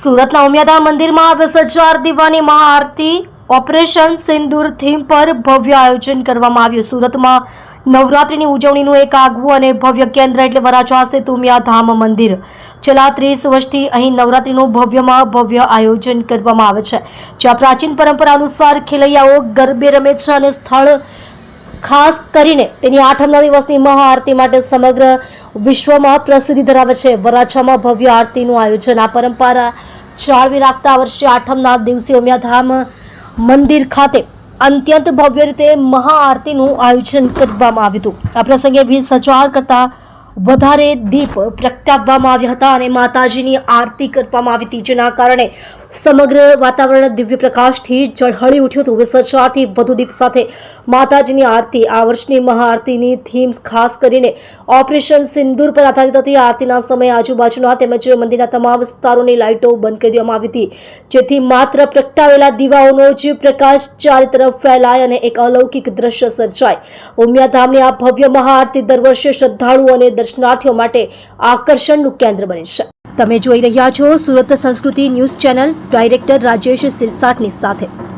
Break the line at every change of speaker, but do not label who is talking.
સુરતના ઉમિયાધામ મંદિરમાં વીસ હજાર દીવાની મહાઆરતી ઓપરેશન સિંદૂર થીમ પર ભવ્ય આયોજન કરવામાં આવ્યું. સુરતમાં નવરાત્રિની ઉજવણીનું એક આગવું અને ભવ્ય કેન્દ્ર એટલે વરાછા સ્થિત ઉમિયાધામ મંદિર. છેલ્લા ત્રીસ વર્ષથી અહીં નવરાત્રિનું ભવ્યમાં ભવ્ય આયોજન કરવામાં આવે છે. જ્યાં પ્રાચીન પરંપરા અનુસાર ખેલૈયાઓ ગરબે રમે છે અને સ્થળ ખાસ કરીને તેની આઠમના દિવસની મહાઆરતી માટે સમગ્ર વિશ્વમાં પ્રસિદ્ધિ ધરાવે છે. વરાછામાં ભવ્ય આરતીનું આયોજન આ પરંપરા જાળવી રાખતા વર્ષે આઠમના દિવસે ઉમિયાધામ મંદિર ખાતે અત્યંત ભવ્ય રીતે મહાઆરતીનું આયોજન કરવામાં આવ્યું હતું. આ પ્રસંગે વીસ હજાર કરતાં વધારે દીપ પ્રગટાવવામાં આવ્યા હતા અને માતાજીની આરતી કરવામાં આવી હતી, જેના કારણે સમગ્ર વાતાવરણ દિવ્ય પ્રકાશથી ઝળહળી ઉઠ્યું હતું. વીસ વધુ દીપ સાથે માતાજીની આરતી. આ વર્ષની મહાઆરતીની થીમ ખાસ કરીને ઓપરેશન સિંદૂર પર આધારિત હતી. આરતીના સમયે આજુબાજુના તેમજ મંદિરના તમામ વિસ્તારોની લાઇટો બંધ કરી દેવામાં આવી હતી. જેથી માત્ર પ્રગટાવેલા દીવાઓનો જ પ્રકાશ ચારે તરફ ફેલાય અને એક અલૌકિક દ્રશ્ય સર્જાય. ઉમિયાધામની આ ભવ્ય મહાઆરતી દર વર્ષે શ્રદ્ધાળુઓ અને દર્શનાર્થીઓ માટે આકર્ષણનું કેન્દ્ર બને છે. તમે જોઈ રહ્યા છો Surat Sanskriti news channel director Rajesh સિરસાટની સાથે.